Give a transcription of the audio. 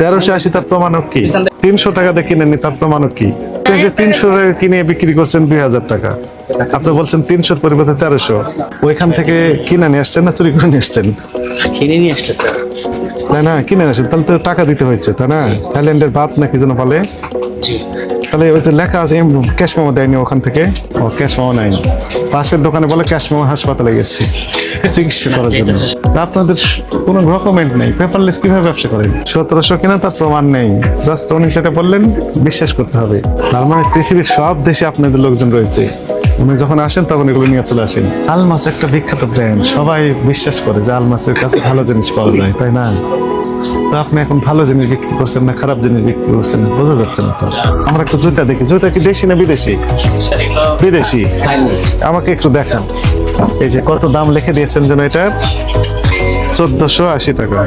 তেরোশো আশি তার প্রমাণক কি? তিনশো টাকাতে কিনেনি তার প্রমাণক কি? যে তিনশো কিনে বিক্রি করছেন দুই হাজার টাকা। আপনি বলছেন তিনশোর পরিবর্তে তেরোশো। ওইখান থেকে কিনে নিয়ে আসছেন না চুরি করে নিয়ে আসছেন? কিনে নিয়ে আসছে তাই না কিনে আসছেন। তাহলে তো টাকা দিতে হয়েছে তাই না? থাইল্যান্ডের ভাত নাকি যেন বলে? তাহলে ওই যে লেখা আছে ক্যাশ মেমো দেয়নি ওখান থেকে। ও ক্যাশ মেমো নাই পাশের দোকানে বলে ক্যাশ মেমো হাসপাতালে গেছে। চিকিৎসা করার জন্য। আপনাদের কোনো ডকুমেন্ট নেই। পেপারলেস কীভাবে ব্যবসা করেন সতেরোশো কিনা তার প্রমাণ নেই। জাস্ট উনি সেটা বললেন বিশ্বাস করতে হবে। তার মানে পৃথিবীর সব দেশে আপনাদের লোকজন রয়েছে। উনি যখন আসেন তখন এগুলো নিয়ে চলে আসেন। আলমাস একটা বিখ্যাত ব্র্যান্ড সবাই বিশ্বাস করে যে আলমাসের কাছে ভালো জিনিস পাওয়া যায় তাই না? তো আপনি এখন ভালো জিনিস বিক্রি করছেন না, খারাপ জিনিস বিক্রি করছেন, বোঝা যাচ্ছে না তো। আমরা একটু জুতা দেখি, জুতা কি দেশি না বিদেশি? বিদেশি। আমাকে একটু দেখান। এই যে কত দাম লিখে দিয়েছেন যেন এটা? চোদ্দশো আশি টাকা।